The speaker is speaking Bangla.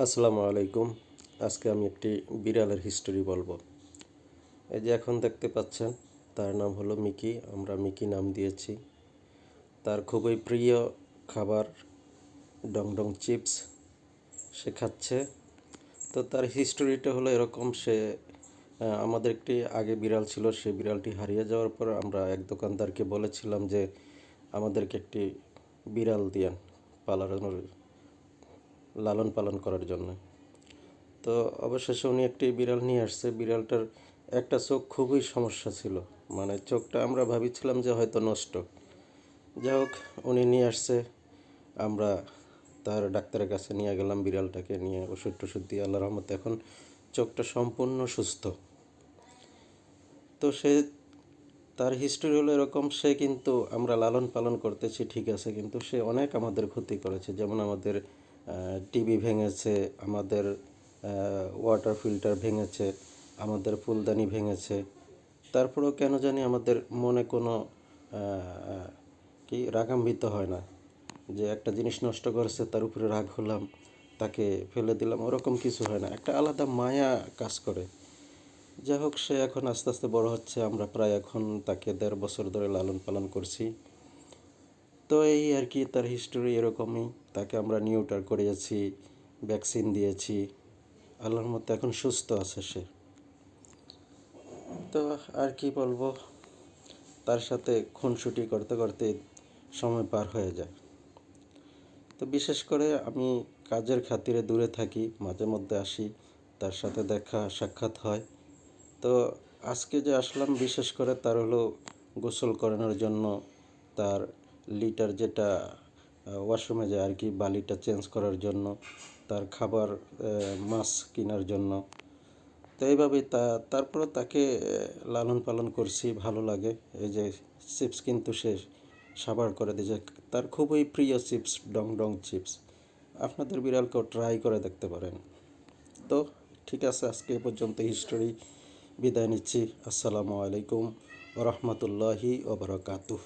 আসসালামু আলাইকুম। আজকে আমি একটি বিড়ালের হিস্টোরি বলব। এই যে এখন দেখতে পাচ্ছেন, তার নাম হলো মিকি। আমরা মিকি নাম দিয়েছি। তার খুবই প্রিয় খাবার ডং ডং চিপস। সে খাচ্ছে। তো তার হিস্টোরিটা হলো এরকম, সে আমাদের একটি আগে বিড়াল ছিল, সে বিড়ালটি হারিয়ে যাওয়ার পর আমরা এক দোকানদারকে বলেছিলাম যে, আমাদেরকে একটি বিড়াল দিয়েন, পালানোর লালন পালন করার জন্য। তো অবশেষে উনি একটি বিড়াল নিয়ে আসছে। বিড়ালটার একটা চোখ খুবই সমস্যা ছিল। মানে চোখটা আমরা ভাবিছিলাম যে হয়তো নষ্ট। যাই হোক, উনি নিয়ে আসছে। আমরা তার ডাক্তারের কাছে নিয়ে গেলাম বিড়ালটাকে নিয়ে। ওষুধ টষুধ দিয়ে আল্লাহ রহমতে এখন চোখটা সম্পূর্ণ সুস্থ। তো সে তার হিস্টোরি হলো এরকম, সে কিন্তু আমরা লালন পালন করতেছি, ঠিক আছে। কিন্তু সে অনেক আমাদের ক্ষতি করেছে। যেমন আমাদের টিভি ভেঙেছে, আমাদের ওয়াটার ফিল্টার ভেঙেছে, আমাদের ফুলদানি ভেঙেছে। তারপরেও কেন জানি আমাদের মনে কোনো কি রাগাম্বিত হয় না, যে একটা জিনিস নষ্ট করেছে, তার উপরে রাগ হলাম, তাকে ফেলে দিলাম, ওরকম কিছু হয় না। একটা আলাদা মায়া কাজ করে। যাই হোক, সে এখন আস্তে আস্তে বড় হচ্ছে, আমরা প্রায় এখন তাকে দেড় বছর ধরে লালন পালন করছি। তো এই আর কি তার হিস্টোরি এরকমই। তাকে আমরা নিউটার করিয়েছি ভ্যাকসিন দিয়েছি। আল্লাহর মতো এখন সুস্থ আছে সে। তো আর কি বলব, তার সাথে খুনসুটি করতে করতে সময় পার হয়ে যায়। তো বিশেষ করে আমি কাজের খাতিরে দূরে থাকি, মাঝে মধ্যে আসি, তার সাথে দেখা, সাক্ষাৎ হয়। তো আজকে যে আসলাম, বিশেষ করে তার হলো গোসল করানোর জন্য তার লিটার যেটা ওয়াশরুমে যায় আর কি, বালিটা চেঞ্জ করার জন্য, তার খাবার মাছ কেনার জন্য। তো এইভাবে তা তারপরে তাকে লালন পালন করছি, ভালো লাগে। এই যে চিপস কিন্তু সে সাবার করে দিয়েছে। তার খুবই প্রিয় চিপস, ডং ডং চিপস। আপনাদের বিড়ালকেও ট্রাই করে দেখতে পারেন। তো ঠিক আছে, আজকে পর্যন্ত হিস্টোরি বিদায় নিচ্ছি। আসসালামু আলাইকুম রহমতুল্লাহি ওবরাকাতুহ